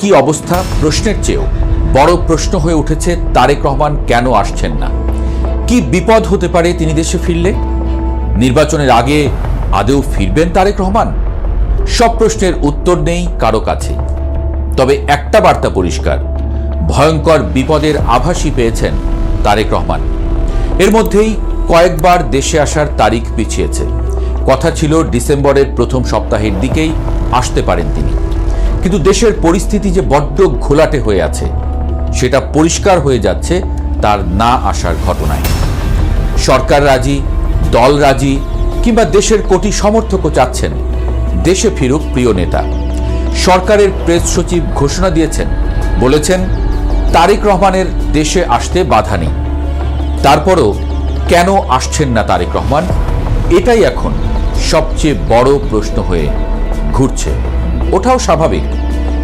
কি অবস্থা? প্রশ্নের চেয়েও বড় প্রশ্ন হয়ে উঠেছে, তারেক রহমান কেন আসছেন না? কি বিপদ হতে পারে তিনি দেশে ফিরলে? নির্বাচনের আগে আদেও ফিরবেন তারেক রহমান? সব প্রশ্নের উত্তর নেই কারও কাছে। তবে একটা বার্তা পরিষ্কার, ভয়ঙ্কর বিপদের আভাসই পেয়েছেন তারেক রহমান। এর মধ্যেই কয়েকবার দেশে আসার তারিখ পিছিয়েছে। কথা ছিল ডিসেম্বরের প্রথম সপ্তাহের দিকেই আসতে পারেন তিনি। কিন্তু দেশের পরিস্থিতি যে বড্ড ঘোলাটে হয়ে আছে, সেটা পরিষ্কার হয়ে যাচ্ছে তার না আসার ঘটনায়। সরকার রাজি, দল রাজি, কিংবা দেশের কোটি সমর্থকও চাচ্ছেন, দেশে ফিরুক প্রিয় নেতা। সরকারের প্রেস সচিব ঘোষণা দিয়েছেন, বলেছেন, তারেক রহমানের দেশে আসতে বাধা নেই। তারপরও কেন আসছেন না তারেক রহমান? এটাই এখন সবচেয়ে বড় প্রশ্ন হয়ে ঘুরছে। ওটাও স্বাভাবিক।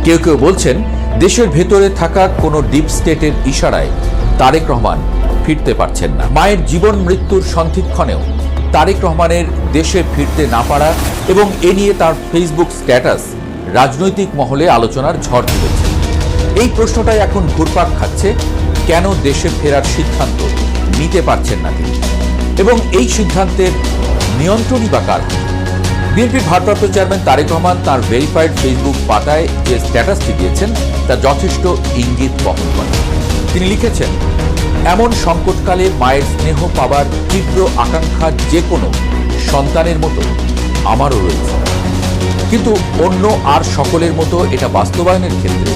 কেউ কেউ বলছেন, দেশের ভেতরে থাকা কোনো ডিপ স্টেটের ইশারায় তারেক রহমান ফিরতে পারছেন না। মায়ের জীবন মৃত্যুর সন্ধিক্ষণেও তারেক রহমানের দেশে ফিরতে না পারা এবং এ নিয়ে তার ফেসবুক স্ট্যাটাস রাজনৈতিক মহলে আলোচনার ঝড় তুলেছে। এই প্রশ্নটাই এখন ঘুরপাক খাচ্ছে, কেন দেশে ফেরার সিদ্ধান্ত নিতে পারছেন না তিনি? এবং এই সিদ্ধান্তের নিয়ন্ত্রণই বা কার? বিএনপির ভারপ্রাপ্ত চেয়ারম্যান তারেক রহমান তার ভেরিফাইড ফেসবুক পাতায় যে স্ট্যাটাসটি দিয়েছেন তা যথেষ্ট ইঙ্গিত বহন করে। তিনি লিখেছেন, এমন সংকটকালে মায়ের স্নেহ পাবার তীব্র আকাঙ্ক্ষা যে কোনো সন্তানের মতো আমারও রয়েছে। কিন্তু অন্য আর সকলের মতো এটা বাস্তবায়নের ক্ষেত্রে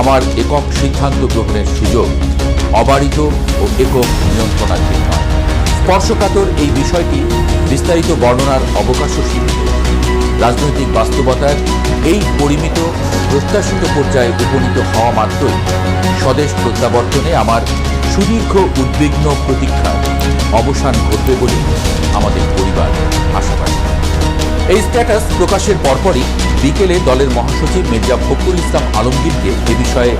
আমার একক সিদ্ধান্ত গ্রহণের সুযোগ অবারিত ও একক নিয়ন্ত্রণাধীন নয়। স্পর্শকাতর এই বিষয়টি বিস্তারিত বর্ণনার অবকাশও সীমিত রাজনৈতিক বাস্তবতার এই পরিমিত প্রত্যাশিত পর্যায়ে উপনীত হওয়া মাত্রই স্বদেশ প্রত্যাবর্তনে আমার সুদীর্ঘ উদ্বিগ্ন প্রতীক্ষার অবসান ঘটবে বলে আমাদের পরিবার আশাবাদী এই স্ট্যাটাস প্রকাশের পরপরই বিকেলে দলের মহাসচিব মির্জা ফখরুল ইসলাম আলমগীরকে এ বিষয়ে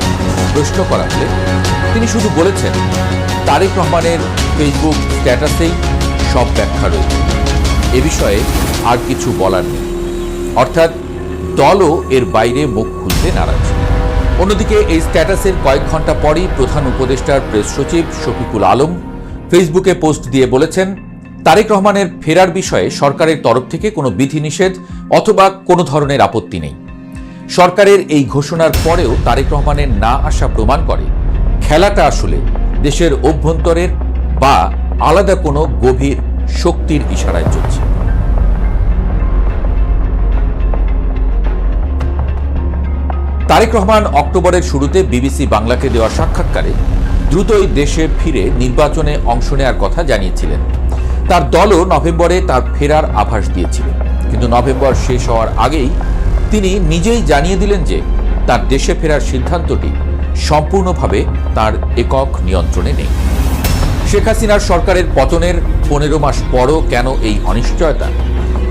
প্রশ্ন করা হলে তিনি শুধু বলেছেন, তারেক রহমানের ফেসবুক স্ট্যাটাসেই সব ব্যাখ্যা রয়েছে। এ বিষয়ে আর কিছু বলার নেই। অর্থাৎ দলও এর বাইরে মুখ খুলতে নারাজ। অন্যদিকে এই স্ট্যাটাসের কয়েক ঘণ্টা পরই প্রধান উপদেষ্টার প্রেস সচিব শফিকুল আলম ফেসবুকে পোস্ট দিয়ে বলেছেন, তারেক রহমানের ফেরার বিষয়ে সরকারের তরফ থেকে কোনো বিধিনিষেধ অথবা কোনো ধরনের আপত্তি নেই। সরকারের এই ঘোষণার পরেও তারেক রহমানের না আসা প্রমাণ করে খেলাটা আসলে দেশের অভ্যন্তরের বা আলাদা কোনো গভীর শক্তির ইশারায় চলছে। তারেক রহমান অক্টোবরের শুরুতে বিবিসি বাংলাকে দেওয়া সাক্ষাৎকারে দ্রুতই দেশে ফিরে নির্বাচনে অংশ নেওয়ার কথা জানিয়েছিলেন। তার দলও নভেম্বরে তার ফেরার আভাস দিয়েছিল কিন্তু নভেম্বর শেষ হওয়ার আগেই তিনি নিজেই জানিয়ে দিলেন যে তার দেশে ফেরার সিদ্ধান্তটি সম্পূর্ণভাবে তার একক নিয়ন্ত্রণে নেই। শেখ হাসিনার সরকারের পতনের পনেরো মাস পরও কেন এই অনিশ্চয়তা?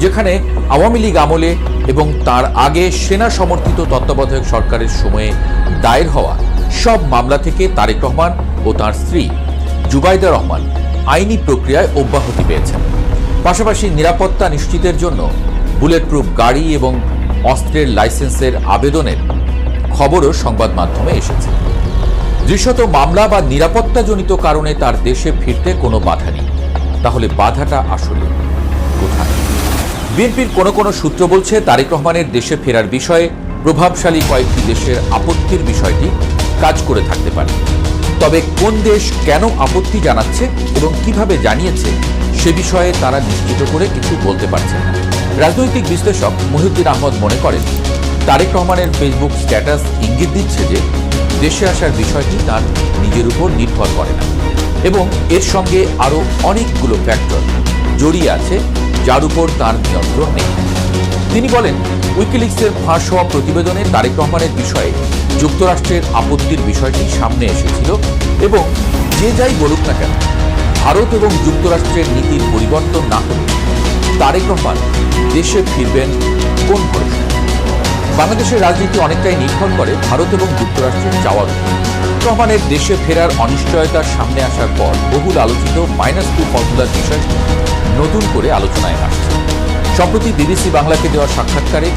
যেখানে আওয়ামী লীগ আমলে এবং তার আগে সেনা সমর্থিত তত্ত্বাবধায়ক সরকারের সময়ে দায়ের হওয়া সব মামলা থেকে তারেক রহমান ও তার স্ত্রী জুবাইদা রহমান আইনি প্রক্রিয়ায় অব্যাহতি পেয়েছেন। পাশাপাশি নিরাপত্তা নিশ্চিতের জন্য বুলেট প্রুফ গাড়ি এবং অস্ত্রের লাইসেন্সের আবেদনের খবরও সংবাদ মাধ্যমে এসেছে। দৃশ্যত মামলা বা নিরাপত্তাজনিত কারণে তার দেশে ফিরতে কোনো বাধা নেই। তাহলে বাধাটা আসলে কোথায়? বিএনপির কোনো কোনো সূত্র বলছে তারেক রহমানের দেশে ফেরার বিষয়ে প্রভাবশালী কয়েকটি দেশের আপত্তির বিষয়টি কাজ করে থাকতে পারে। তবে কোন দেশ কেন আপত্তি জানাচ্ছে এবং কীভাবে জানিয়েছে সে বিষয়ে তারা নিশ্চিত করে কিছু বলতে পারছেন না। রাজনৈতিক বিশ্লেষক মহিউদ্দিন আহমদ মনে করেন, তারেক রহমানের ফেসবুক স্ট্যাটাস ইঙ্গিত দিচ্ছে যে দেশে আসার বিষয়টি তার নিজের উপর নির্ভর করে না। এবং এর সঙ্গে আরও অনেকগুলো ফ্যাক্টর জড়িয়ে আছে যার উপর তার নিয়ন্ত্রণ নেই। তিনি বলেন, উইকিলিক্সের ফাঁস হওয়া প্রতিবেদনে তারেক রহমানের বিষয়ে যুক্তরাষ্ট্রের আপত্তির বিষয়টি সামনে এসেছিল এবং যে যাই বলুক না কেন, ভারত এবং যুক্তরাষ্ট্রের নীতির পরিবর্তন না হলে তারেক রহমান দেশে ফিরবেন কোন ভরসা? বাংলাদেশের রাজনীতি অনেকটাই নির্ভর করে ভারত এবং যুক্তরাষ্ট্রের যাওয়ার রহমানের দেশে ফেরার অনিশ্চয়তার সামনে আসার পর বহুল আলোচিত মাইনাস টু ফর্মুলার বিষয়টি নতুন করে আলোচনায় আসছে। সম্প্রতি বিবিসি বাংলাকে দেওয়া সাক্ষাৎকারে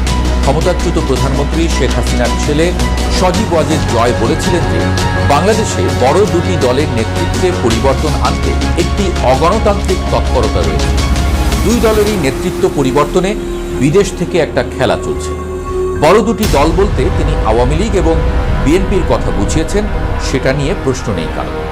ক্ষমতাচ্যুত প্রধানমন্ত্রী শেখ হাসিনার ছেলে সজীব ওয়াজেদ জয় বলেছিলেন যে, বাংলাদেশে বড় দুটি দলের নেতৃত্বে পরিবর্তন আনতে একটি অগণতান্ত্রিক তৎপরতা রয়েছে। দুই দলেরই নেতৃত্ব পরিবর্তনে বিদেশ থেকে একটা খেলা চলছে। বড় দুটি দল বলতে তিনি আওয়ামী লীগ এবং বিএনপির কথা বুঝিয়েছেন, সেটা নিয়ে প্রশ্ন নেই কারণ